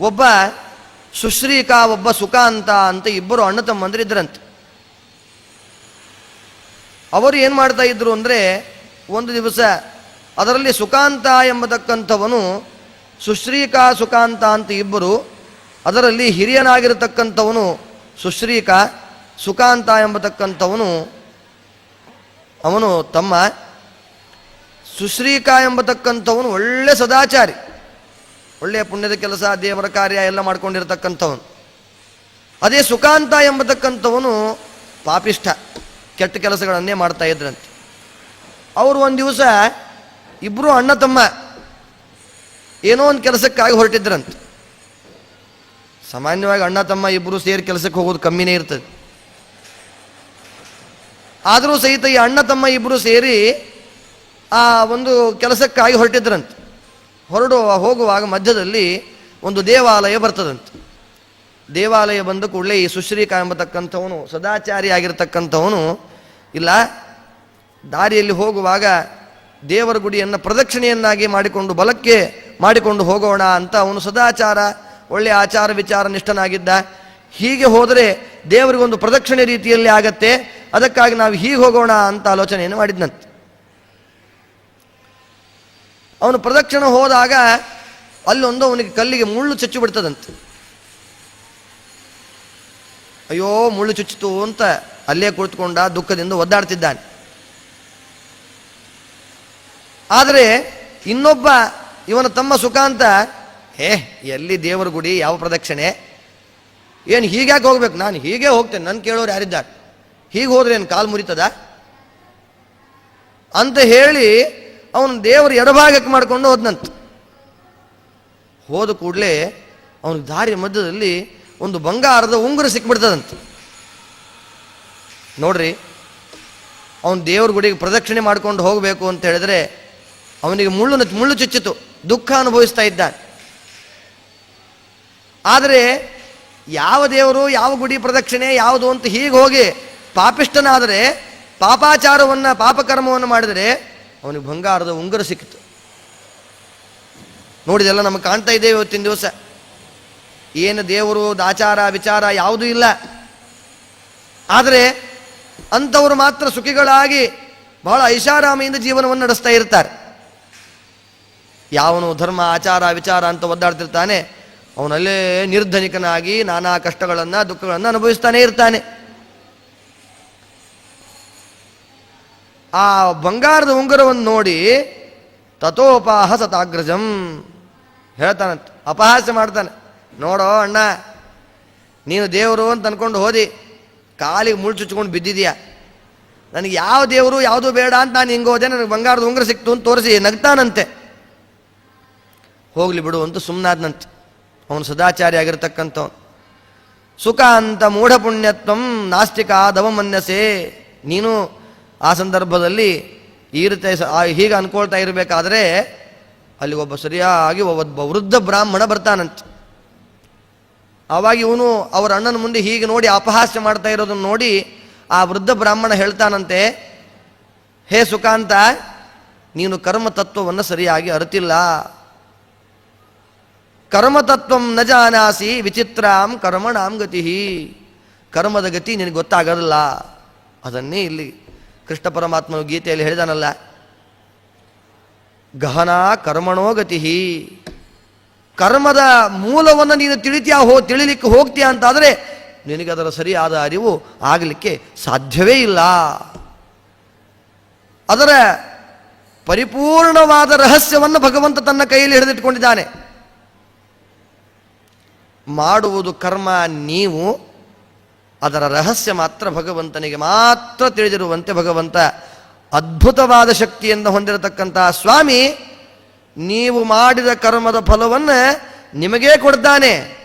ಒಬ್ಬ ಸುಶ್ರೀಕಾ, ಒಬ್ಬ ಸುಖಾಂತ ಅಂತ ಇಬ್ಬರು ಅಣ್ಣ ತಮ್ಮಂದಿರಿದ್ರಂತೆ ಅವರು ಏನು ಮಾಡ್ತಾ ಇದ್ರು ಅಂದರೆ, ಒಂದು ದಿವಸ ಅದರಲ್ಲಿ ಸುಖಾಂತ ಎಂಬತಕ್ಕಂಥವನು ಸುಶ್ರೀಕಾ ಸುಖಾಂತ ಅಂತ ಇಬ್ಬರು, ಅದರಲ್ಲಿ ಹಿರಿಯನಾಗಿರತಕ್ಕಂಥವನು ಸುಶ್ರೀಕಾ ಸುಖಾಂತ ಎಂಬತಕ್ಕಂಥವನು ಅವನು ತಮ್ಮ, ಸುಶ್ರೀಕಾ ಎಂಬತಕ್ಕಂಥವನು ಒಳ್ಳೆ ಸದಾಚಾರಿ. ಒಳ್ಳೆಯ ಪುಣ್ಯದ ಕೆಲಸ ದೇವರ ಕಾರ್ಯ ಎಲ್ಲ ಮಾಡ್ಕೊಂಡಿರ್ತಕ್ಕಂಥವನು. ಅದೇ ಸುಖಾಂತ ಎಂಬತಕ್ಕಂಥವನು ಪಾಪಿಷ್ಠ, ಕೆಟ್ಟ ಕೆಲಸಗಳನ್ನೇ ಮಾಡ್ತಾ ಇದ್ರಂತೆ. ಅವರು ಒಂದು ದಿವಸ ಇಬ್ಬರು ಅಣ್ಣ ತಮ್ಮ ಏನೋ ಒಂದು ಕೆಲಸಕ್ಕಾಗಿ ಹೊರಟಿದ್ರಂತೆ. ಸಾಮಾನ್ಯವಾಗಿ ಅಣ್ಣ ತಮ್ಮ ಇಬ್ಬರು ಸೇರಿ ಕೆಲಸಕ್ಕೆ ಹೋಗೋದು ಕಮ್ಮಿನೇ ಇರ್ತದೆ. ಆದರೂ ಸಹಿತ ಈ ಅಣ್ಣ ತಮ್ಮ ಇಬ್ಬರು ಸೇರಿ ಆ ಒಂದು ಕೆಲಸಕ್ಕಾಗಿ ಹೊರಟಿದ್ರಂತೆ. ಹೊರಡುವ, ಹೋಗುವಾಗ ಮಧ್ಯದಲ್ಲಿ ಒಂದು ದೇವಾಲಯ ಬರ್ತದಂತೆ. ದೇವಾಲಯ ಬಂದ ಕೂಡಲೇ ಈ ಸುಶ್ರೀಕ ಎಂಬತಕ್ಕಂಥವನು ಸದಾಚಾರಿ ಆಗಿರತಕ್ಕಂಥವನು ಇಲ್ಲ, ದಾರಿಯಲ್ಲಿ ಹೋಗುವಾಗ ದೇವರ ಗುಡಿಯನ್ನು ಪ್ರದಕ್ಷಿಣೆಯನ್ನಾಗಿ ಮಾಡಿಕೊಂಡು, ಬಲಕ್ಕೆ ಮಾಡಿಕೊಂಡು ಹೋಗೋಣ ಅಂತ ಅವನು ಸದಾಚಾರ ಒಳ್ಳೆಯ ಆಚಾರ ವಿಚಾರ ನಿಷ್ಠನಾಗಿದ್ದ. ಹೀಗೆ ಹೋದರೆ ದೇವರಿಗೊಂದು ಪ್ರದಕ್ಷಿಣೆ ರೀತಿಯಲ್ಲಿ ಆಗತ್ತೆ. ಅದಕ್ಕಾಗಿ ನಾವು ಹೀಗೆ ಹೋಗೋಣ ಅಂತ ಆಲೋಚನೆಯನ್ನು ಮಾಡಿದ್ನಂತೆ. ಅವನು ಪ್ರದಕ್ಷಿಣೆ ಹೋದಾಗ ಅಲ್ಲೊಂದು ಅವನಿಗೆ ಕಲ್ಲಿಗೆ ಮುಳ್ಳು ಚುಚ್ಚು ಬಿಡ್ತದಂತೆ. ಅಯ್ಯೋ, ಮುಳ್ಳು ಚುಚ್ಚಿತು ಅಂತ ಅಲ್ಲೇ ಕುಳಿತುಕೊಂಡ ದುಃಖದಿಂದ ಒದ್ದಾಡ್ತಿದ್ದಾನೆ. ಆದರೆ ಇನ್ನೊಬ್ಬ ಇವನ ತಮ್ಮ ಸುಖಾಂತ ಹೇ, ಎಲ್ಲಿ ದೇವರ ಗುಡಿ, ಯಾವ ಪ್ರದಕ್ಷಿಣೆ? ಏನು ಹೀಗ್ಯಾಕೆ ಹೋಗ್ಬೇಕು? ನಾನು ಹೀಗೆ ಹೋಗ್ತೇನೆ ನನ್ನ ಕೇಳೋರು ಯಾರಿದ್ದಾರೆ? ಹೀಗೆ ಹೋದ್ರೆ ಏನು ಕಾಲು ಮುರಿತದ? ಅಂತ ಹೇಳಿ ಅವನು ದೇವರು ಎಡಭಾಗಕ್ಕೆ ಮಾಡ್ಕೊಂಡು ಹೋದ್ನಂತ. ಹೋದ ಕೂಡಲೇ ಅವನ ದಾರಿ ಮಧ್ಯದಲ್ಲಿ ಒಂದು ಬಂಗಾರದ ಉಂಗುರ ಸಿಕ್ಬಿಡ್ತದಂತ. ನೋಡ್ರಿ, ಅವನು ದೇವ್ರ ಗುಡಿಗೆ ಪ್ರದಕ್ಷಿಣೆ ಮಾಡ್ಕೊಂಡು ಹೋಗಬೇಕು ಅಂತ ಹೇಳಿದ್ರೆ ಅವನಿಗೆ ಮುಳ್ಳು ಮುಳ್ಳು ಚುಚ್ಚಿತು, ದುಃಖ ಅನುಭವಿಸ್ತಾ ಇದ್ದ ಆದರೆ ಯಾವ ದೇವರು, ಯಾವ ಗುಡಿ ಪ್ರದಕ್ಷಿಣೆ, ಯಾವುದು ಅಂತ ಹೀಗೆ ಹೋಗಿ ಪಾಪಿಷ್ಟನಾದರೆ ಪಾಪಾಚಾರವನ್ನು, ಪಾಪಕರ್ಮವನ್ನು ಮಾಡಿದರೆ ಅವನಿಗೆ ಬಂಗಾರದ ಉಂಗುರ ಸಿಕ್ಕಿತು. ನೋಡಿದೆಲ್ಲ ನಮಗೆ ಕಾಣ್ತಾ ಇದೆ ಇವತ್ತಿನ ದಿವಸ. ಏನು ದೇವರು ಆಚಾರ ವಿಚಾರ ಯಾವುದೂ ಇಲ್ಲ. ಆದರೆ ಅಂಥವರು ಮಾತ್ರ ಸುಖಿಗಳಾಗಿ ಬಹಳ ಐಷಾರಾಮಿಯಿಂದ ಜೀವನವನ್ನು ನಡೆಸ್ತಾ ಇರ್ತಾರೆ. ಯಾವನು ಧರ್ಮ, ಆಚಾರ, ವಿಚಾರ ಅಂತ ಒದ್ದಾಡ್ತಿರ್ತಾನೆ, ಅವನಲ್ಲೇ ನಿರ್ಧನಿಕನಾಗಿ ನಾನಾ ಕಷ್ಟಗಳನ್ನು, ದುಃಖಗಳನ್ನು ಅನುಭವಿಸ್ತಾನೆ ಇರ್ತಾನೆ. ಆ ಬಂಗಾರದ ಉಂಗುರವನ್ನು ನೋಡಿ ತಥೋಪಾಹ ಸತಾಗ್ರಜಂ ಹೇಳ್ತಾನಂತ ಅಪಹಾಸ ಮಾಡ್ತಾನೆ. ನೋಡೋ ಅಣ್ಣ, ನೀನು ದೇವರು ಅಂತ ಅನ್ಕೊಂಡು ಹೋದಿ, ಕಾಲಿಗೆ ಮುಳ್ಳು ಚುಚ್ಕೊಂಡು ಬಿದ್ದಿದ್ಯಾ? ನನಗೆ ಯಾವ ದೇವರು ಯಾವುದು ಬೇಡ ಅಂತ ನಾನು ಹಿಂಗೆ ಹೋದೆ, ನನಗೆ ಬಂಗಾರದ ಉಂಗುರ ಸಿಕ್ತು ಅಂತ ತೋರಿಸಿ ನಗ್ತಾನಂತೆ. ಹೋಗ್ಲಿ ಬಿಡು ಅಂತ ಸುಮ್ಮನಾದ್ನಂತೆ ಅವನು ಸದಾಚಾರಿ ಆಗಿರ್ತಕ್ಕಂಥವನು. ಸುಖ ಅಂತ ಮೂಢ ಪುಣ್ಯತ್ವಂ ನಾಸ್ತಿಕ ದವಮನ್ಯಸೆ ನೀನು ಆ ಸಂದರ್ಭದಲ್ಲಿ ಈ ರೀತಿ ಹೀಗೆ ಅನ್ಕೊಳ್ತಾ ಇರಬೇಕಾದ್ರೆ ಅಲ್ಲಿ ಒಬ್ಬ ಸರಿಯಾಗಿ ಒಬ್ಬ ವೃದ್ಧ ಬ್ರಾಹ್ಮಣ ಬರ್ತಾನಂತೆ. ಆವಾಗ ಇವನು ಅವರ ಅಣ್ಣನ ಮುಂದೆ ಹೀಗೆ ನೋಡಿ ಅಪಹಾಸ್ಯ ಮಾಡ್ತಾ ಇರೋದನ್ನು ನೋಡಿ ಆ ವೃದ್ಧ ಬ್ರಾಹ್ಮಣ ಹೇಳ್ತಾನಂತೆ, ಹೇ ಸುಖಾಂತ ನೀನು ಕರ್ಮ ತತ್ವವನ್ನು ಸರಿಯಾಗಿ ಅರಿತಿಲ್ಲ. ಕರ್ಮತತ್ವಂ ನ ಜಾನಾಸಿ ವಿಚಿತ್ರಾಂ ಕರ್ಮಣಾಂ ಗತಿ ಕರ್ಮದ ಗತಿ ನಿನಗೆ ಗೊತ್ತಾಗೋದಿಲ್ಲ ಅದನ್ನೇ ಇಲ್ಲಿ ಕೃಷ್ಣ ಪರಮಾತ್ಮನು ಗೀತೆಯಲ್ಲಿ ಹೇಳಿದಾನಲ್ಲ, ಗಹನ ಕರ್ಮಣೋ ಗತಿ ಕರ್ಮದ ಮೂಲವನ್ನು ನೀನು ತಿಳಿತೀಯಾ ಹೋ, ತಿಳಿಲಿಕ್ಕೆ ಹೋಗ್ತೀಯ ಅಂತಾದರೆ ನಿನಗೆ ಅದರ ಸರಿಯಾದ ಅರಿವು ಆಗಲಿಕ್ಕೆ ಸಾಧ್ಯವೇ ಇಲ್ಲ. ಅದರ ಪರಿಪೂರ್ಣವಾದ ರಹಸ್ಯವನ್ನು ಭಗವಂತ ತನ್ನ ಕೈಯಲ್ಲಿ ಹಿಡಿದಿಟ್ಟುಕೊಂಡಿದ್ದಾನೆ. ಮಾಡುವುದು ಕರ್ಮ, ನೀವು ಅದರ ರಹಸ್ಯ ಮಾತ್ರ ಭಗವಂತನಿಗೆ ಮಾತ್ರ ತಿಳಿದಿರುವಂತೆ ಭಗವಂತ ಅದ್ಭುತವಾದ ಶಕ್ತಿಯಿಂದ ಹೊಂದಿರತಕ್ಕಂತಹ ಸ್ವಾಮಿ ನೀವು ಮಾಡಿದ ಕರ್ಮದ ಫಲವನ್ನು ನಿಮಗೇ ಕೊಡ್ತಾನೆ.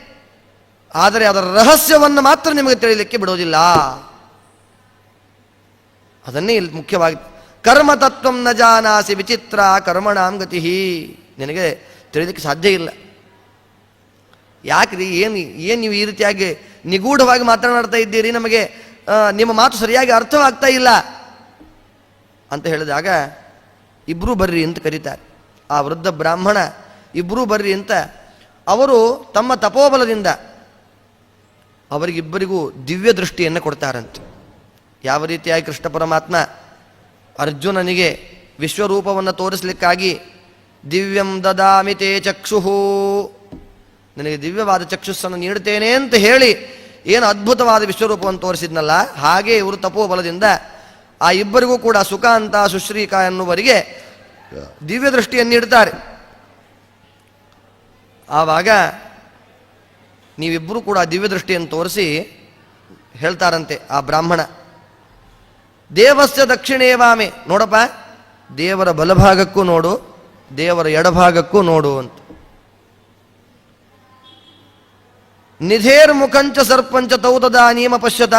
ಆದರೆ ಅದರ ರಹಸ್ಯವನ್ನು ಮಾತ್ರ ನಿಮಗೆ ತಿಳಿಯಲಿಕ್ಕೆ ಬಿಡೋದಿಲ್ಲ ಅದನ್ನೇ ಇಲ್ಲಿ ಮುಖ್ಯವಾಗಿ ಕರ್ಮ ತತ್ವಂ ನ ಜಾನಾಸಿ ವಿಚಿತ್ರ ಕರ್ಮಣಾಂ ಗತಿ ನಿನಗೆ ತಿಳಿಲಿಕ್ಕೆ ಸಾಧ್ಯ ಇಲ್ಲ. ಯಾಕ್ರಿ? ಏನು ಏನು ನೀವು ಈ ರೀತಿಯಾಗಿ ನಿಗೂಢವಾಗಿ ಮಾತನಾಡ್ತಾ ಇದ್ದೀರಿ, ನಮಗೆ ನಿಮ್ಮ ಮಾತು ಸರಿಯಾಗಿ ಅರ್ಥವಾಗ್ತಾ ಇಲ್ಲ ಅಂತ ಹೇಳಿದಾಗ ಇಬ್ಬರೂ ಬರ್ರಿ ಅಂತ ಕರೀತಾರೆ. ಆ ವೃದ್ಧ ಬ್ರಾಹ್ಮಣ ಇಬ್ಬರೂ ಬರ್ರಿ ಅಂತ, ಅವರು ತಮ್ಮ ತಪೋಬಲದಿಂದ ಅವರಿಗಿಬ್ಬರಿಗೂ ದಿವ್ಯ ದೃಷ್ಟಿಯನ್ನು ಕೊಡ್ತಾರಂತೆ. ಯಾವ ರೀತಿಯಾಗಿ ಕೃಷ್ಣ ಪರಮಾತ್ಮ ಅರ್ಜುನನಿಗೆ ವಿಶ್ವರೂಪವನ್ನು ತೋರಿಸಲಿಕ್ಕಾಗಿ ದಿವ್ಯಂ ದದಾಮಿತೆ ಚಕ್ಷುಹು ನನಗೆ ದಿವ್ಯವಾದ ಚಕ್ಷುಸ್ಸನ್ನು ನೀಡುತ್ತೇನೆ ಅಂತ ಹೇಳಿ ಏನು ಅದ್ಭುತವಾದ ವಿಶ್ವರೂಪವನ್ನು ತೋರಿಸಿದ್ನಲ್ಲ, ಹಾಗೆ ಇವರು ತಪೋಬಲದಿಂದ ಆ ಇಬ್ಬರಿಗೂ ಕೂಡ ಸುಖಾಂತ ಸುಶ್ರೀಕ ಎನ್ನುವರಿಗೆ ದಿವ್ಯ ದೃಷ್ಟಿಯನ್ನು ನೀಡುತ್ತಾರೆ. ಆವಾಗ ನೀವಿಬ್ಬರೂ ಕೂಡ ದಿವ್ಯ ದೃಷ್ಟಿಯನ್ನು ತೋರಿಸಿ ಹೇಳ್ತಾರಂತೆ ಆ ಬ್ರಾಹ್ಮಣ. ದೇವಸ್ಯ ದಕ್ಷಿಣೇವಾಮೆ ನೋಡಪ್ಪ, ದೇವರ ಬಲಭಾಗಕ್ಕೂ ನೋಡು, ದೇವರ ಎಡಭಾಗಕ್ಕೂ ನೋಡು ಅಂತ. ನಿಧೇರ್ ಮುಖಂಚ ಸರ್ಪಂಚ ತೌತದ ನಿಯಮ ಪಶ್ಯತ.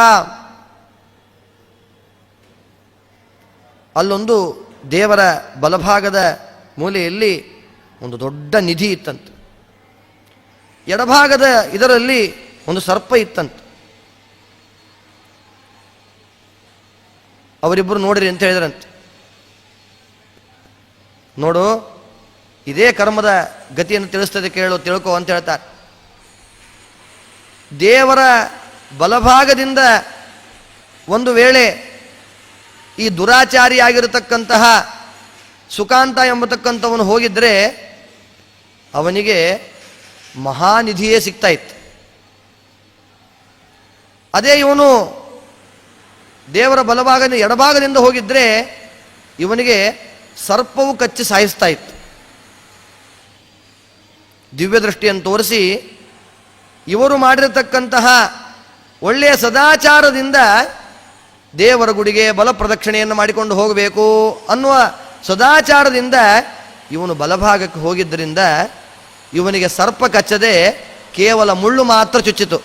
ಅಲ್ಲೊಂದು ದೇವರ ಬಲಭಾಗದ ಮೂಲೆಯಲ್ಲಿ ಒಂದು ದೊಡ್ಡ ನಿಧಿ ಇತ್ತಂತೆ. ಎಡಭಾಗದ ಇದರಲ್ಲಿ ಒಂದು ಸರ್ಪ ಇತ್ತಂತೆ. ಅವರಿಬ್ಬರು ನೋಡಿರಿ ಅಂತ ಹೇಳಿದ್ರಂತೆ. ನೋಡು, ಇದೇ ಕರ್ಮದ ಗತಿಯನ್ನು ತಿಳಿಸ್ತದೆ ಕೇಳು, ತಿಳ್ಕೊ ಅಂತ ಹೇಳ್ತಾರೆ. ದೇವರ ಬಲಭಾಗದಿಂದ ಒಂದು ವೇಳೆ ಈ ದುರಾಚಾರಿಯಾಗಿರತಕ್ಕಂತಹ ಸುಕಾಂತ ಎಂಬತಕ್ಕಂಥವನು ಹೋಗಿದ್ದರೆ ಅವನಿಗೆ ಮಹಾನಿಧಿಯೇ ಸಿಗ್ತಾ ಇತ್ತು. ಅದೇ ಇವನು ದೇವರ ಬಲಭಾಗದಿಂದ ಎಡಭಾಗದಿಂದ ಹೋಗಿದ್ದರೆ ಇವನಿಗೆ ಸರ್ಪವು ಕಚ್ಚಿ ಸಾಯಿಸ್ತಾ ಇತ್ತು. ದಿವ್ಯದೃಷ್ಟಿಯನ್ನು ತೋರಿಸಿ ಇವರು ಮಾಡಿರತಕ್ಕಂತಹ ಒಳ್ಳೆಯ ಸದಾಚಾರದಿಂದ ದೇವರ ಗುಡಿಗೆ ಬಲ ಪ್ರದಕ್ಷಿಣೆಯನ್ನು ಮಾಡಿಕೊಂಡು ಹೋಗಬೇಕು ಅನ್ನುವ ಸದಾಚಾರದಿಂದ ಇವನು ಬಲಭಾಗಕ್ಕೆ ಹೋಗಿದ್ದರಿಂದ ಇವನಿಗೆ ಸರ್ಪ ಕಚ್ಚದೆ ಕೇವಲ ಮುಳ್ಳು ಮಾತ್ರ ಚುಚ್ಚಿತು.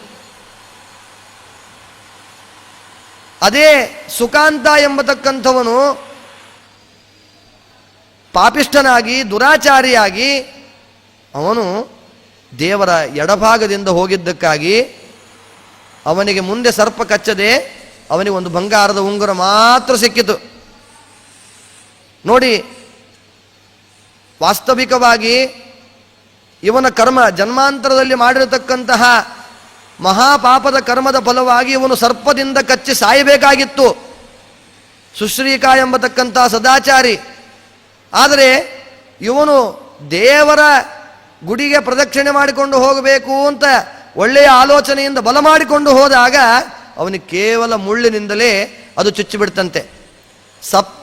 ಅದೇ ಸುಕಾಂತ ಎಂಬತಕ್ಕಂಥವನು ಪಾಪಿಷ್ಠನಾಗಿ ದುರಾಚಾರಿಯಾಗಿ ಅವನು ದೇವರ ಎಡಭಾಗದಿಂದ ಹೋಗಿದ್ದಕ್ಕಾಗಿ ಅವನಿಗೆ ಮುಂದೆ ಸರ್ಪ ಕಚ್ಚದೆ ಅವನಿಗೆ ಒಂದು ಬಂಗಾರದ ಉಂಗುರ ಮಾತ್ರ ಸಿಕ್ಕಿತು. ನೋಡಿ, ವಾಸ್ತವಿಕವಾಗಿ ಇವನ ಕರ್ಮ ಜನ್ಮಾಂತರದಲ್ಲಿ ಮಾಡಿರತಕ್ಕಂತಹ ಮಹಾಪಾಪದ ಕರ್ಮದ ಫಲವಾಗಿ ಇವನು ಸರ್ಪದಿಂದ ಕಚ್ಚಿ ಸಾಯಬೇಕಾಗಿತ್ತು. ಸುಶ್ರೀಕಾ ಎಂಬತಕ್ಕಂತಹ ಸದಾಚಾರಿ. ಆದರೆ ಇವನು ದೇವರ ಗುಡಿಗೆ ಪ್ರದಕ್ಷಿಣೆ ಮಾಡಿಕೊಂಡು ಹೋಗಬೇಕು ಅಂತ ಒಳ್ಳೆಯ ಆಲೋಚನೆಯಿಂದ ಬಲ ಮಾಡಿಕೊಂಡು ಹೋದಾಗ ಅವನಿಗೆ ಕೇವಲ ಮುಳ್ಳಿನಿಂದಲೇ ಅದು ಚುಚ್ಚಿಬಿಡ್ತಂತೆ ಸಪ್,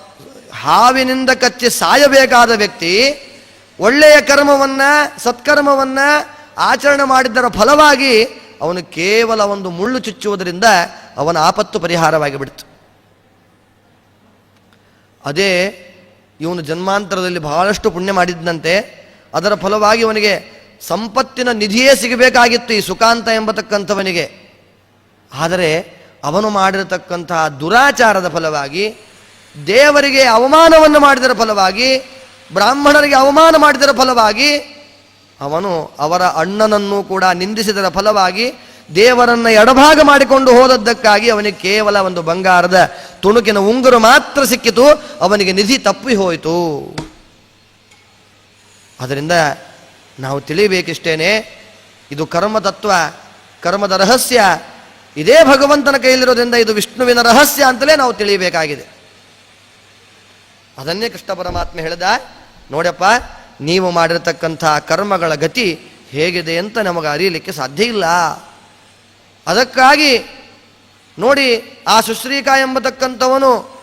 ಹಾವಿನಿಂದ ಕಚ್ಚಿ ಸಾಯಬೇಕಾದ ವ್ಯಕ್ತಿ ಒಳ್ಳೆಯ ಕರ್ಮವನ್ನ, ಸತ್ಕರ್ಮವನ್ನ ಆಚರಣೆ ಮಾಡಿದ್ದರ ಫಲವಾಗಿ ಅವನು ಕೇವಲ ಒಂದು ಮುಳ್ಳು ಚುಚ್ಚುವುದರಿಂದ ಅವನ ಆಪತ್ತು ಪರಿಹಾರವಾಗಿ ಬಿಡ್ತು. ಅದೇ ಇವನು ಜನ್ಮಾಂತರದಲ್ಲಿ ಬಹಳಷ್ಟು ಪುಣ್ಯ ಮಾಡಿದ್ದಂತೆ ಅದರ ಫಲವಾಗಿ ಅವನಿಗೆ ಸಂಪತ್ತಿನ ನಿಧಿಯೇ ಸಿಗಬೇಕಾಗಿತ್ತು ಈ ಸುಖಾಂತ ಎಂಬತಕ್ಕಂಥವನಿಗೆ. ಆದರೆ ಅವನು ಮಾಡಿರತಕ್ಕಂತಹ ದುರಾಚಾರದ ಫಲವಾಗಿ, ದೇವರಿಗೆ ಅವಮಾನವನ್ನು ಮಾಡಿದರ ಫಲವಾಗಿ, ಬ್ರಾಹ್ಮಣರಿಗೆ ಅವಮಾನ ಮಾಡಿದರ ಫಲವಾಗಿ, ಅವನು ಅವರ ಅಣ್ಣನನ್ನು ಕೂಡ ನಿಂದಿಸಿದರ ಫಲವಾಗಿ, ದೇವರನ್ನ ಎಡಭಾಗ ಮಾಡಿಕೊಂಡು ಹೋದದ್ದಕ್ಕಾಗಿ ಅವನಿಗೆ ಕೇವಲ ಒಂದು ಬಂಗಾರದ ತುಣುಕಿನ ಉಂಗುರು ಮಾತ್ರ ಸಿಕ್ಕಿತು, ಅವನಿಗೆ ನಿಧಿ ತಪ್ಪಿ ಹೋಯಿತು. ಅದರಿಂದ ನಾವು ತಿಳಿಬೇಕಿಷ್ಟೇನೆ ಇದು ಕರ್ಮತತ್ವ, ಕರ್ಮದ ರಹಸ್ಯ. ಇದೇ ಭಗವಂತನ ಕೈಯಲ್ಲಿರೋದ್ರಿಂದ ಇದು ವಿಷ್ಣುವಿನ ರಹಸ್ಯ ಅಂತಲೇ ನಾವು ತಿಳಿಯಬೇಕಾಗಿದೆ. ಅದನ್ನೇ ಕೃಷ್ಣ ಪರಮಾತ್ಮ ಹೇಳಿದ, ನೋಡಪ್ಪ, ನೀವು ಮಾಡಿರತಕ್ಕಂಥ ಕರ್ಮಗಳ ಗತಿ ಹೇಗಿದೆ ಅಂತ ನಮಗೆ ಅರಿಯಲಿಕ್ಕೆ ಸಾಧ್ಯ ಇಲ್ಲ. ಅದಕ್ಕಾಗಿ ನೋಡಿ, ಆ ಸುಶ್ರೀಕಾ ಎಂಬತಕ್ಕಂಥವನು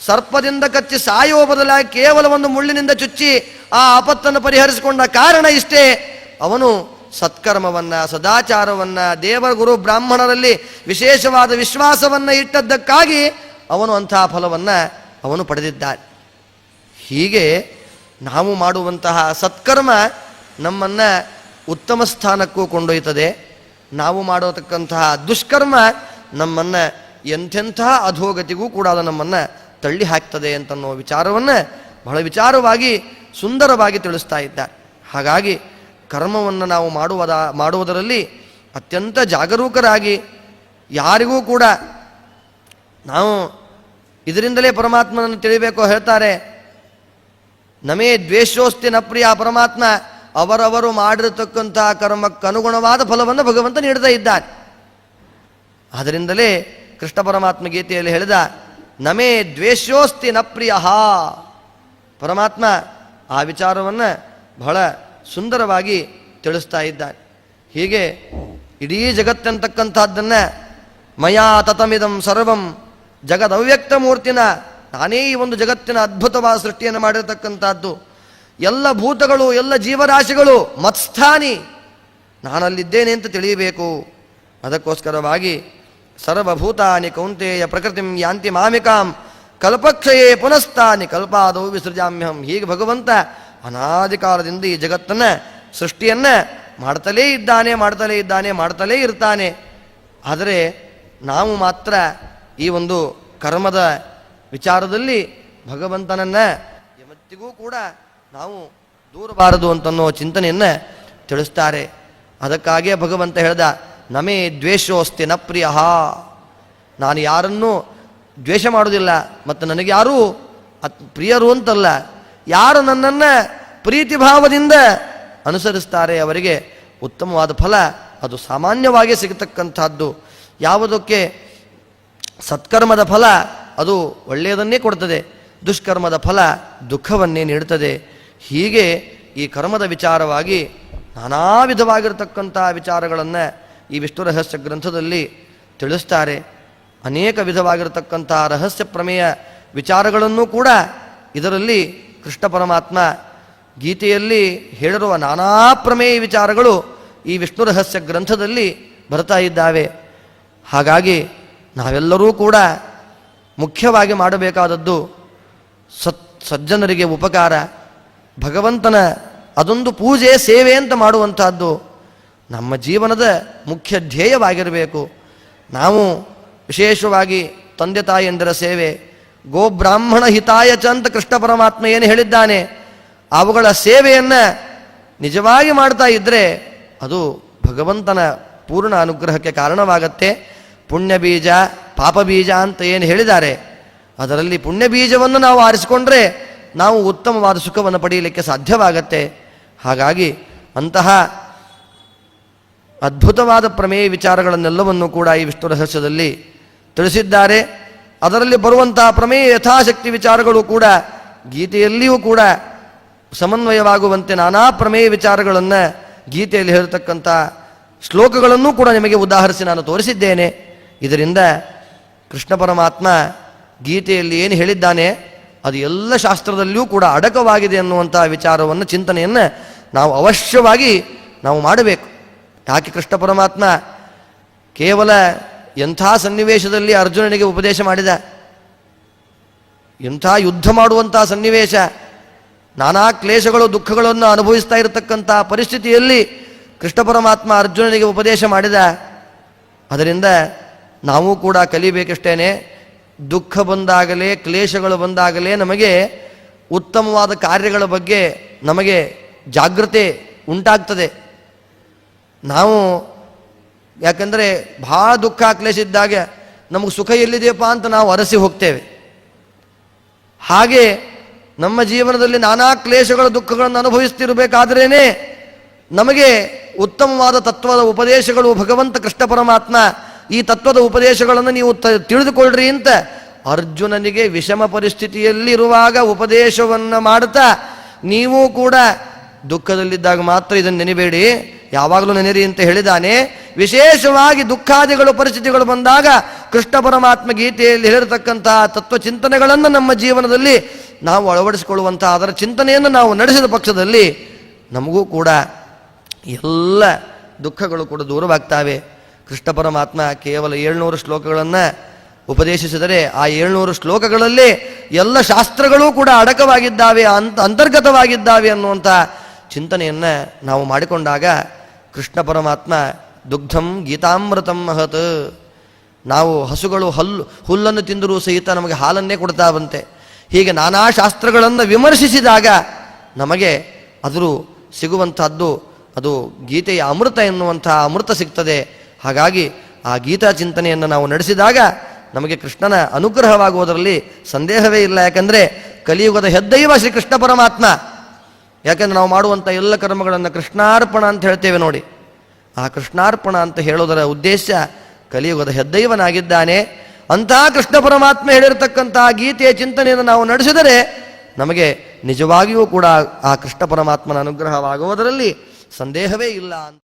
ಸರ್ಪದಿಂದ ಕಚ್ಚಿ ಸಾಯುವ ಬದಲಾಗಿ ಕೇವಲ ಒಂದು ಮುಳ್ಳಿನಿಂದ ಚುಚ್ಚಿ ಆ ಆಪತ್ತನ್ನು ಪರಿಹರಿಸಿಕೊಂಡ ಕಾರಣ ಇಷ್ಟೇ. ಅವನು ಸತ್ಕರ್ಮವನ್ನ, ಸದಾಚಾರವನ್ನ ದೇವರ ಗುರು ಬ್ರಾಹ್ಮಣರಲ್ಲಿ ವಿಶೇಷವಾದ ವಿಶ್ವಾಸವನ್ನ ಇಟ್ಟದ್ದಕ್ಕಾಗಿ ಅವನು ಅಂತಹ ಫಲವನ್ನ ಅವನು ಪಡೆದಿದ್ದಾನೆ. ಹೀಗೆ ನಾವು ಮಾಡುವಂತಹ ಸತ್ಕರ್ಮ ನಮ್ಮನ್ನು ಉತ್ತಮ ಸ್ಥಾನಕ್ಕೂ ಕೊಂಡೊಯ್ತದೆ ನಾವು ಮಾಡತಕ್ಕಂತಹ ದುಷ್ಕರ್ಮ ನಮ್ಮನ್ನು ಎಂಥೆಂತಹ ಅಧೋಗತಿಗೂ ಕೂಡ ಅದು ನಮ್ಮನ್ನು ತಳ್ಳಿ ಹಾಕ್ತದೆ ಅಂತನ್ನೋ ವಿಚಾರವನ್ನು ಬಹಳ ವಿಚಾರವಾಗಿ ಸುಂದರವಾಗಿ ತಿಳಿಸ್ತಾ ಇದ್ದಾರೆ. ಹಾಗಾಗಿ ಕರ್ಮವನ್ನು ನಾವು ಮಾಡುವುದ, ಮಾಡುವುದರಲ್ಲಿ ಅತ್ಯಂತ ಜಾಗರೂಕರಾಗಿ ಯಾರಿಗೂ ಕೂಡ ನಾವು ಇದರಿಂದಲೇ ಪರಮಾತ್ಮನನ್ನು ತಿಳಿಬೇಕು ಹೇಳ್ತಾರೆ. ನಮೇ ದ್ವೇಷೋಸ್ತಿ ನಪ್ರಿಯ ಪ್ರಿಯ ಪರಮಾತ್ಮ, ಅವರವರು ಮಾಡಿರತಕ್ಕಂತಹ ಕರ್ಮಕ್ಕನುಗುಣವಾದ ಫಲವನ್ನು ಭಗವಂತ ನೀಡ್ತಾ ಇದ್ದಾರೆ. ಅದರಿಂದಲೇ ಕೃಷ್ಣ ಪರಮಾತ್ಮ ಗೀತೆಯಲ್ಲಿ ಹೇಳಿದ, ನಮೇ ದ್ವೇಷೋಸ್ತಿ ನಪ್ರಿಯ ಪ್ರಿಯ. ಪರಮಾತ್ಮ ಆ ವಿಚಾರವನ್ನು ಬಹಳ ಸುಂದರವಾಗಿ ತಿಳಿಸ್ತಾ ಇದ್ದಾನೆ. ಹೀಗೆ ಇಡೀ ಜಗತ್ತಂತಕ್ಕಂಥದ್ದನ್ನು ಮಯಾ ತತಮಿದಂ ಸರ್ವಂ ಜಗದವ್ಯಕ್ತ ಮೂರ್ತಿನ ನಾನೇ ಈ ಒಂದು ಜಗತ್ತಿನ ಅದ್ಭುತವಾದ ಸೃಷ್ಟಿಯನ್ನು ಮಾಡಿರತಕ್ಕಂಥದ್ದು. ಎಲ್ಲ ಭೂತಗಳು, ಎಲ್ಲ ಜೀವರಾಶಿಗಳು, ಮತ್ಸ್ಥಾನಿ, ನಾನಲ್ಲಿದ್ದೇನೆ ಅಂತ ತಿಳಿಯಬೇಕು. ಅದಕ್ಕೋಸ್ಕರವಾಗಿ ಸರ್ವಭೂತಾನಿ ಕೌಂತೆಯ ಪ್ರಕೃತಿಂ ಯಾಂತಿ ಮಾಮಿಕಾಂ ಕಲ್ಪಕ್ಷಯೇ ಪುನಸ್ತಾನಿ ಕಲ್ಪಾದವು ವಿಸೃಜಾಮ್ಯಹಂ. ಹೀಗೆ ಭಗವಂತ ಅನಾದಿ ಕಾಲದಿಂದ ಈ ಜಗತ್ತನ್ನು, ಸೃಷ್ಟಿಯನ್ನು ಮಾಡ್ತಲೇ ಇದ್ದಾನೆ ಮಾಡ್ತಲೇ ಇದ್ದಾನೆ, ಮಾಡ್ತಲೇ ಇರ್ತಾನೆ. ಆದರೆ ನಾವು ಮಾತ್ರ ಈ ಒಂದು ಕರ್ಮದ ವಿಚಾರದಲ್ಲಿ ಭಗವಂತನನ್ನು ಯಾವತ್ತಿಗೂ ಕೂಡ ನಾವು ದೂರಬಾರದು ಅಂತನ್ನೋ ಚಿಂತನೆಯನ್ನು ತಿಳಿಸ್ತಾರೆ. ಅದಕ್ಕಾಗಿಯೇ ಭಗವಂತ ಹೇಳ್ದ, ನಮೇ ದ್ವೇಷೋಸ್ತಿ ನ ಪ್ರಿಯ. ನಾನು ಯಾರನ್ನೂ ದ್ವೇಷ ಮಾಡೋದಿಲ್ಲ ಮತ್ತು ನನಗೆ ಯಾರೂ ಅತ್ ಪ್ರಿಯರು ಅಂತಲ್ಲ. ಯಾರು ನನ್ನನ್ನು ಪ್ರೀತಿ ಭಾವದಿಂದ ಅನುಸರಿಸ್ತಾರೆ ಅವರಿಗೆ ಉತ್ತಮವಾದ ಫಲ ಅದು ಸಾಮಾನ್ಯವಾಗಿ ಸಿಗತಕ್ಕಂಥದ್ದು. ಯಾವುದಕ್ಕೆ ಸತ್ಕರ್ಮದ ಫಲ ಅದು ಒಳ್ಳೆಯದನ್ನೇ ಕೊಡ್ತದೆ. ದುಷ್ಕರ್ಮದ ಫಲ ದುಃಖವನ್ನೇ ನೀಡುತ್ತದೆ. ಹೀಗೆ ಈ ಕರ್ಮದ ವಿಚಾರವಾಗಿ ನಾನಾ ವಿಧವಾಗಿರತಕ್ಕಂಥ ವಿಚಾರಗಳನ್ನು ಈ ವಿಷ್ಣು ರಹಸ್ಯ ಗ್ರಂಥದಲ್ಲಿ ತಿಳಿಸ್ತಾರೆ. ಅನೇಕ ವಿಧವಾಗಿರತಕ್ಕಂಥ ರಹಸ್ಯ ಪ್ರಮೇಯ ವಿಚಾರಗಳನ್ನು ಕೂಡ ಇದರಲ್ಲಿ ಕೃಷ್ಣ ಪರಮಾತ್ಮ ಗೀತೆಯಲ್ಲಿ ಹೇಳಿರುವ ನಾನಾ ಪ್ರಮೇಯ ವಿಚಾರಗಳು ಈ ವಿಷ್ಣು ರಹಸ್ಯ ಗ್ರಂಥದಲ್ಲಿ ಬರ್ತಾ ಇದ್ದಾವೆ. ಹಾಗಾಗಿ ನಾವೆಲ್ಲರೂ ಕೂಡ ಮುಖ್ಯವಾಗಿ ಮಾಡಬೇಕಾದದ್ದು ಸತ್ ಸಜ್ಜನರಿಗೆ ಉಪಕಾರ, ಭಗವಂತನ ಅದೊಂದು ಪೂಜೆ, ಸೇವೆ ಅಂತ ಮಾಡುವಂಥದ್ದು ನಮ್ಮ ಜೀವನದ ಮುಖ್ಯ ಧ್ಯೇಯವಾಗಿರಬೇಕು. ನಾವು ವಿಶೇಷವಾಗಿ ತಂದೆ ತಾಯಿಯಂದರ ಸೇವೆ ಗೋಬ್ರಾಹ್ಮಣ ಹಿತಾಯ ಚ ಅಂತ ಕೃಷ್ಣ ಪರಮಾತ್ಮ ಏನು ಹೇಳಿದ್ದಾನೆ, ಅವುಗಳ ಸೇವೆಯನ್ನು ನಿಜವಾಗಿ ಮಾಡ್ತಾ ಇದ್ದರೆ ಅದು ಭಗವಂತನ ಪೂರ್ಣ ಅನುಗ್ರಹಕ್ಕೆ ಕಾರಣವಾಗತ್ತೆ. ಪುಣ್ಯ ಬೀಜ ಪಾಪ ಬೀಜ ಅಂತ ಏನು ಹೇಳಿದ್ದಾರೆ, ಅದರಲ್ಲಿ ಪುಣ್ಯ ಬೀಜವನ್ನು ನಾವು ಆರಿಸಿಕೊಂಡ್ರೆ ನಾವು ಉತ್ತಮವಾದ ಸುಖವನ್ನು ಪಡೆಯಲಿಕ್ಕೆ ಸಾಧ್ಯವಾಗತ್ತೆ. ಹಾಗಾಗಿ ಅಂತಹ ಅದ್ಭುತವಾದ ಪ್ರಮೇಯ ವಿಚಾರಗಳನ್ನೆಲ್ಲವನ್ನು ಕೂಡ ಈ ವಿಷ್ಣು ರಹಸ್ಯದಲ್ಲಿ ತಿಳಿಸಿದ್ದಾರೆ. ಅದರಲ್ಲಿ ಬರುವಂತಹ ಪ್ರಮೇಯ ಯಥಾಶಕ್ತಿ ವಿಚಾರಗಳು ಕೂಡ, ಗೀತೆಯಲ್ಲಿಯೂ ಕೂಡ ಸಮನ್ವಯವಾಗುವಂತೆ ನಾನಾ ಪ್ರಮೇಯ ವಿಚಾರಗಳನ್ನು ಗೀತೆಯಲ್ಲಿ ಹೇಳ್ತಕ್ಕಂಥ ಶ್ಲೋಕಗಳನ್ನೂ ಕೂಡ ನಿಮಗೆ ಉದಾಹರಿಸಿ ನಾನು ತೋರಿಸಿದ್ದೇನೆ. ಇದರಿಂದ ಕೃಷ್ಣ ಪರಮಾತ್ಮ ಗೀತೆಯಲ್ಲಿ ಏನು ಹೇಳಿದ್ದಾನೆ, ಅದು ಎಲ್ಲ ಶಾಸ್ತ್ರದಲ್ಲಿಯೂ ಕೂಡ ಅಡಕವಾಗಿದೆ ಅನ್ನುವಂಥ ವಿಚಾರವನ್ನು, ಚಿಂತನೆಯನ್ನು ನಾವು ಅವಶ್ಯವಾಗಿ ನಾವು ಮಾಡಬೇಕು. ಯಾಕೆ ಕೃಷ್ಣ ಪರಮಾತ್ಮ ಕೇವಲ ಎಂಥ ಸನ್ನಿವೇಶದಲ್ಲಿ ಅರ್ಜುನನಿಗೆ ಉಪದೇಶ ಮಾಡಿದ? ಎಂಥ ಯುದ್ಧ ಮಾಡುವಂಥ ಸನ್ನಿವೇಶ? ನಾನಾ ಕ್ಲೇಶಗಳು, ದುಃಖಗಳನ್ನು ಅನುಭವಿಸ್ತಾ ಇರತಕ್ಕಂಥ ಪರಿಸ್ಥಿತಿಯಲ್ಲಿ ಕೃಷ್ಣ ಪರಮಾತ್ಮ ಅರ್ಜುನನಿಗೆ ಉಪದೇಶ ಮಾಡಿದ. ಅದರಿಂದ ನಾವು ಕೂಡ ಕಲಿಬೇಕಷ್ಟೇನೆ. ದುಃಖ ಬಂದಾಗಲೇ, ಕ್ಲೇಶಗಳು ಬಂದಾಗಲೇ ನಮಗೆ ಉತ್ತಮವಾದ ಕಾರ್ಯಗಳ ಬಗ್ಗೆ ನಮಗೆ ಜಾಗೃತೆ ಉಂಟಾಗ್ತದೆ. ನಾವು ಯಾಕಂದರೆ ಭಾಳ ದುಃಖ ಕ್ಲೇಶ ಇದ್ದಾಗ ನಮಗೆ ಸುಖ ಎಲ್ಲಿದೆಯಪ್ಪ ಅಂತ ನಾವು ಅರಸಿ ಹೋಗ್ತೇವೆ. ಹಾಗೆ ನಮ್ಮ ಜೀವನದಲ್ಲಿ ನಾನಾ ಕ್ಲೇಶಗಳ ದುಃಖಗಳನ್ನು ಅನುಭವಿಸ್ತಿರಬೇಕಾದ್ರೇ ನಮಗೆ ಉತ್ತಮವಾದ ತತ್ವದ ಉಪದೇಶಗಳು ಭಗವಂತ ಕೃಷ್ಣ ಪರಮಾತ್ಮ ಈ ತತ್ವದ ಉಪದೇಶಗಳನ್ನು ನೀವು ತಿಳಿದುಕೊಳ್ಳ್ರಿ ಅಂತ ಅರ್ಜುನನಿಗೆ ವಿಷಮ ಪರಿಸ್ಥಿತಿಯಲ್ಲಿರುವಾಗ ಉಪದೇಶವನ್ನು ಮಾಡ್ತಾ ನೀವು ಕೂಡ ದುಃಖದಲ್ಲಿದ್ದಾಗ ಮಾತ್ರ ಇದನ್ನು ನೆನೆಬೇಡಿ. ಯಾವಾಗಲೂ ನೆನೆರಿ ಅಂತ ಹೇಳಿದಾನೆ. ವಿಶೇಷವಾಗಿ ದುಃಖಾದಿಗಳು, ಪರಿಸ್ಥಿತಿಗಳು ಬಂದಾಗ ಕೃಷ್ಣ ಪರಮಾತ್ಮ ಗೀತೆಯಲ್ಲಿ ಹೇಳಿರತಕ್ಕಂತಹ ತತ್ವ ಚಿಂತನೆಗಳನ್ನು ನಮ್ಮ ಜೀವನದಲ್ಲಿ ನಾವು ಅಳವಡಿಸಿಕೊಳ್ಳುವಂತಹ ಅದರ ಚಿಂತನೆಯನ್ನು ನಾವು ನಡೆಸಿದ ಪಕ್ಷದಲ್ಲಿ ನಮಗೂ ಕೂಡ ಎಲ್ಲ ದುಃಖಗಳು ಕೂಡ ದೂರವಾಗ್ತಾವೆ. ಕೃಷ್ಣ ಪರಮಾತ್ಮ ಕೇವಲ ಏಳ್ನೂರು ಶ್ಲೋಕಗಳನ್ನು ಉಪದೇಶಿಸಿದರೆ ಆ ಏಳ್ನೂರು ಶ್ಲೋಕಗಳಲ್ಲಿ ಎಲ್ಲ ಶಾಸ್ತ್ರಗಳೂ ಕೂಡ ಅಡಕವಾಗಿದ್ದಾವೆ, ಅಂತ ಅಂತರ್ಗತವಾಗಿದ್ದಾವೆ ಅನ್ನುವಂಥ ಚಿಂತನೆಯನ್ನು ನಾವು ಮಾಡಿಕೊಂಡಾಗ ಕೃಷ್ಣ ಪರಮಾತ್ಮ ದುಗ್ಧಂ ಗೀತಾಮೃತಂ ಮಹತ್. ನಾವು ಹಸುಗಳು ಹಲ್ಲು, ಹುಲ್ಲನ್ನು ತಿಂದರೂ ಸಹಿತ ನಮಗೆ ಹಾಲನ್ನೇ ಕೊಡ್ತಾ ಬಂತೆ ಹೀಗೆ ನಾನಾ ಶಾಸ್ತ್ರಗಳನ್ನು ವಿಮರ್ಶಿಸಿದಾಗ ನಮಗೆ ಅದರು ಸಿಗುವಂಥದ್ದು ಅದು ಗೀತೆಯ ಅಮೃತ ಎನ್ನುವಂಥ ಅಮೃತ ಸಿಗ್ತದೆ. ಹಾಗಾಗಿ ಆ ಗೀತಾ ಚಿಂತನೆಯನ್ನು ನಾವು ನಡೆಸಿದಾಗ ನಮಗೆ ಕೃಷ್ಣನ ಅನುಗ್ರಹವಾಗುವುದರಲ್ಲಿ ಸಂದೇಹವೇ ಇಲ್ಲ. ಯಾಕಂದರೆ ಕಲಿಯುಗದ ಹೆದ್ದೈವ ಶ್ರೀ ಕೃಷ್ಣ ಪರಮಾತ್ಮ. ಯಾಕೆಂದ್ರೆ ನಾವು ಮಾಡುವಂಥ ಎಲ್ಲ ಕರ್ಮಗಳನ್ನು ಕೃಷ್ಣಾರ್ಪಣ ಅಂತ ಹೇಳ್ತೇವೆ ನೋಡಿ. ಆ ಕೃಷ್ಣಾರ್ಪಣ ಅಂತ ಹೇಳೋದರ ಉದ್ದೇಶ ಕಲಿಯುಗದ ಹೆದ್ದೈವನಾಗಿದ್ದಾನೆ. ಅಂತಹ ಕೃಷ್ಣ ಪರಮಾತ್ಮ ಹೇಳಿರತಕ್ಕಂತಹ ಗೀತೆಯ ಚಿಂತನೆಯನ್ನು ನಾವು ನಡೆಸಿದರೆ ನಮಗೆ ನಿಜವಾಗಿಯೂ ಕೂಡ ಆ ಕೃಷ್ಣ ಪರಮಾತ್ಮನ ಅನುಗ್ರಹವಾಗುವುದರಲ್ಲಿ ಸಂದೇಹವೇ ಇಲ್ಲ